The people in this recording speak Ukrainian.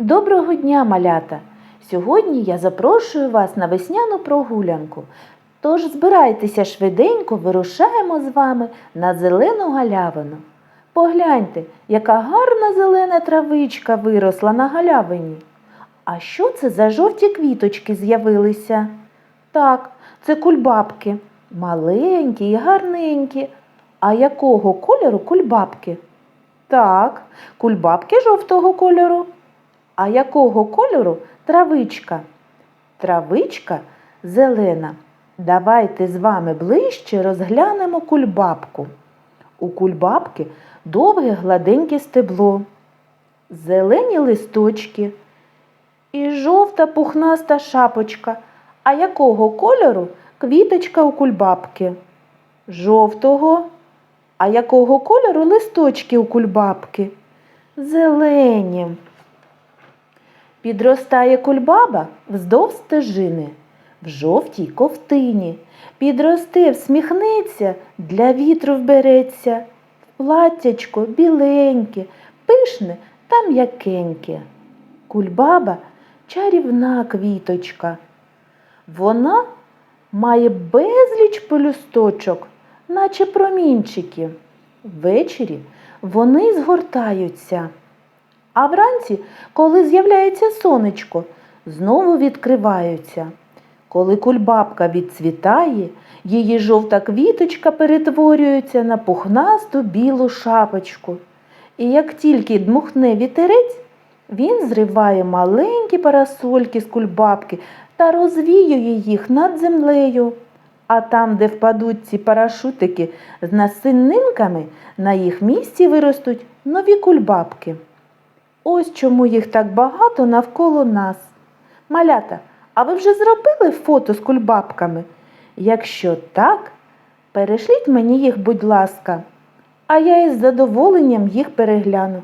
Доброго дня, малята! Сьогодні я запрошую вас на весняну прогулянку. Тож збирайтеся швиденько, вирушаємо з вами на зелену галявину. Погляньте, яка гарна зелена травичка виросла на галявині. А що це за жовті квіточки з'явилися? Так, це кульбабки. Маленькі і гарненькі. А якого кольору кульбабки? Так, кульбабки жовтого кольору. А якого кольору травичка? Травичка зелена. Давайте з вами ближче розглянемо кульбабку. У кульбабки довге гладеньке стебло, зелені листочки і жовта пухнаста шапочка. А якого кольору квіточка у кульбабки? Жовтого. А якого кольору листочки у кульбабки? Зелені. Підростає кульбаба вздовж стежини, в жовтій ковтині. Підросте, всміхнеться, для вітру вбереться. Платтячко біленьке, пишне та м'якеньке. Кульбаба чарівна квіточка. Вона має безліч пелюсточок, наче промінчики. Ввечері вони згортаються. А вранці, коли з'являється сонечко, знову відкриваються. Коли кульбабка відцвітає, її жовта квіточка перетворюється на пухнасту білу шапочку. І як тільки дмухне вітерець, він зриває маленькі парасольки з кульбабки та розвіює їх над землею. А там, де впадуть ці парашутики з насининками, на їх місці виростуть нові кульбабки. Ось чому їх так багато навколо нас. Малята, а ви вже зробили фото з кульбабками? Якщо так, перешліть мені їх, будь ласка, а я із задоволенням їх перегляну.